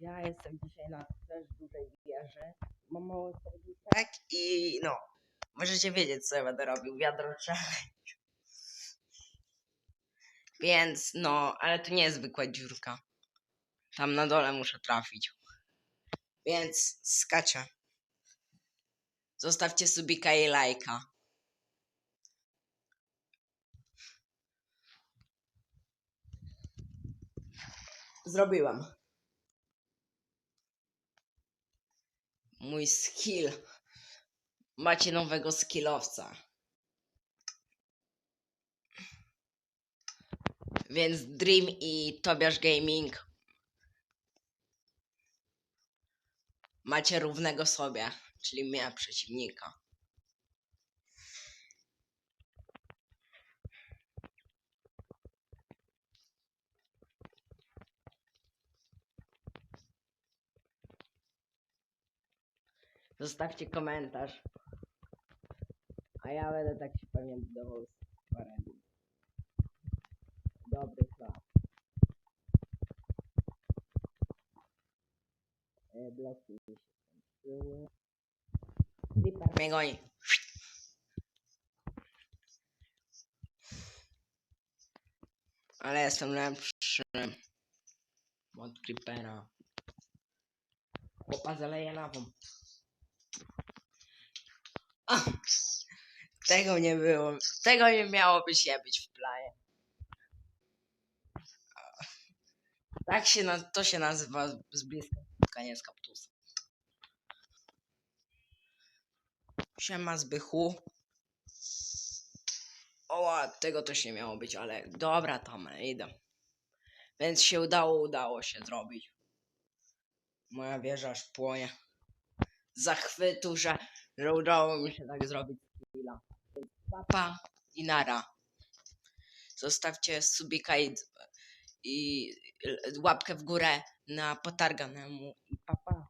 Ja jestem dzisiaj na też dużej wieży. Mam mały serduszek i no, możecie wiedzieć co ja będę robił. Wiadro challenge. Więc no, ale to nie jest zwykła dziurka. Tam na dole muszę trafić. Więc skaczę. Zostawcie subika i lajka. Zrobiłem. Mój skill. Macie nowego skillowca. Więc Dream i Tobiasz Gaming macie równego sobie, czyli mnie przeciwnika. Zostawcie komentarz. A ja będę tak się pewnie budował z parem. Dobry chlap. E, bloki mi się skończyły. Creeper mnie goni. Ale jestem lepszy od Creepera. Chłopa zaleje lawą. A, tego nie było. Tego nie miało być nie być w planie. Tak się na, to się nazywa z bliska spotkanie z kaptusem. Siema Zbychu. O, tego też nie miało być, ale dobra tam, idę. Więc się udało, udało się zrobić. Moja wieża aż płonie zachwytu, że, udało mi się tak zrobić. Papa i nara. Zostawcie subika i, i łapkę w górę na potarganemu i papa.